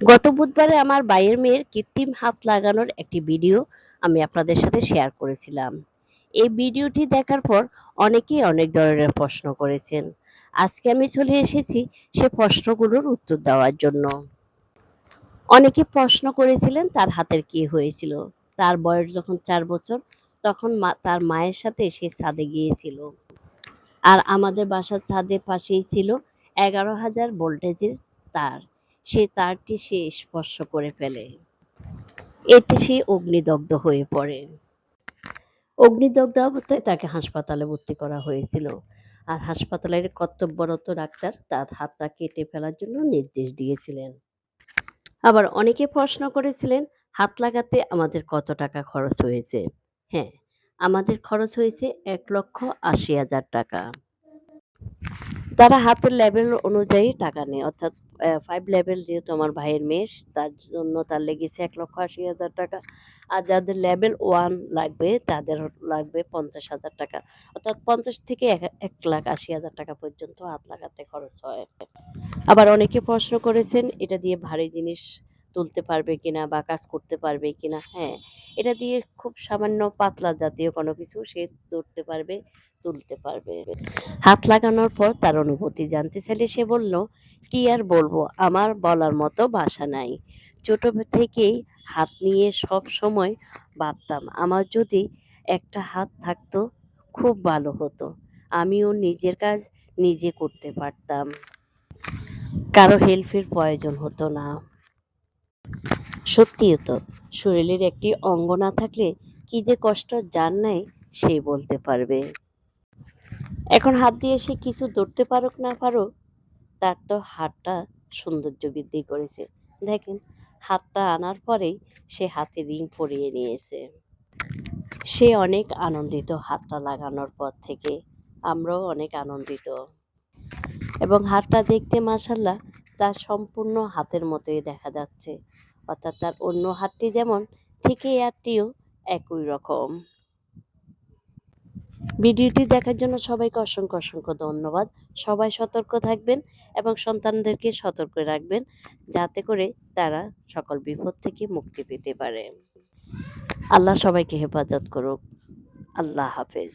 গত বুধবারে আমার ভাইয়ের মেয়ের কৃত্রিম হাত লাগানোর একটি ভিডিও আমি আপনাদের সাথে শেয়ার করেছিলাম। এই ভিডিওটি দেখার পর অনেকেই অনেক ধরনের প্রশ্ন করেছেন। আজকে আমি চলে এসেছি সে প্রশ্নগুলোর উত্তর দেওয়ার জন্য। অনেকে প্রশ্ন করেছিলেন, তার হাতের কি হয়েছিল? তার বয়স যখন চার বছর, তখন মা, তার মায়ের সাথে সে ছাদে গিয়েছিল। আর আমাদের বাসার ছাদের পাশেই ছিল এগারো হাজার ভোল্টেজের তার। সে তারটি সে স্পর্শ করে ফেলে। এতে সে অগ্নিদগ্ধ হয়ে পড়ে। অগ্নিদগ্ধ অবস্থায় তাকে হাসপাতালে ভর্তি করা হয়েছিল আর হাসপাতালের কর্তব্যরত ডাক্তার তার হাতটা কেটে ফেলার জন্য নির্দেশ দিয়েছিলেন। আবার অনেকে প্রশ্ন করেছিলেন, হাত লাগাতে আমাদের কত টাকা খরচ হয়েছে? হ্যাঁ আমাদের খরচ হয়েছে এক লক্ষ আশি হাজার টাকা। তারা হাতের লেভেল অনুযায়ী টাকা নেয়। অর্থাৎ ফাইভ লেভেল যেহেতু আমার ভাইয়ের মেয়ে, তার জন্য তার লেগেছে এক লক্ষ আশি হাজার টাকা। আর যাদের লেভেল ওয়ান লাগবে, তাদের লাগবে পঞ্চাশ হাজার টাকা। অর্থাৎ পঞ্চাশ থেকে এক লাখ আশি হাজার টাকা পর্যন্ত হাত লাগাতে খরচ হয়। আবার অনেকে প্রশ্ন করেছেন, এটা দিয়ে ভারী জিনিস তুলতে পারবে কিনা বা কাজ করতে পারবে কিনা হ্যাঁ এটা দিয়ে খুব সামান্য পাতলা জাতীয় কোনো কিছু সে ধরতে পারবে, তুলতে পারবে। হাত লাগানোর পর তার অনুভূতি জানতে চাইলে সে বলল, কি আর বলব, আমার বলার মতো ভাষা নাই। ছোট থেকেই হাত নিয়ে সব সময় ভাবতাম, আমার যদি একটা হাত থাকতো, খুব ভালো হতো। আমিও নিজের কাজ নিজে করতে পারতাম। কারও হেল্পের প্রয়োজন হতো না। সত্যিই তো, শরীরের একটি অঙ্গ না থাকলে কি যে কষ্ট যার নাই সেই বলতে পারবে। এখন হাত দিয়ে সে কিছু ধরতে পারুক না পারুক, তার তো হাতটা সৌন্দর্য বৃদ্ধি করেছে। দেখেন, হাতটা আনার পরেই সে হাতে রিং পরিয়ে নিয়েছে। সে অনেক আনন্দিত হাতটা লাগানোর পর থেকে, আমরাও অনেক আনন্দিত। এবং হাতটা দেখতে মাসাল্লাহ তার সম্পূর্ণ হাতের মতোই দেখা যাচ্ছে। অর্থাৎ তার অন্য হাতটি যেমন, ঠিক এই হাতটিও একই রকম। ভিডিওটি দেখার জন্য সবাইকে অসংখ্য অসংখ্য ধন্যবাদ। সবাই সতর্ক থাকবেন এবং সন্তানদেরকে সতর্ক রাখবেন যাতে করে তারা সকল বিপদ থেকে মুক্তি পেতে পারে। আল্লাহ সবাইকে হেফাজত করুক। আল্লাহ হাফেজ।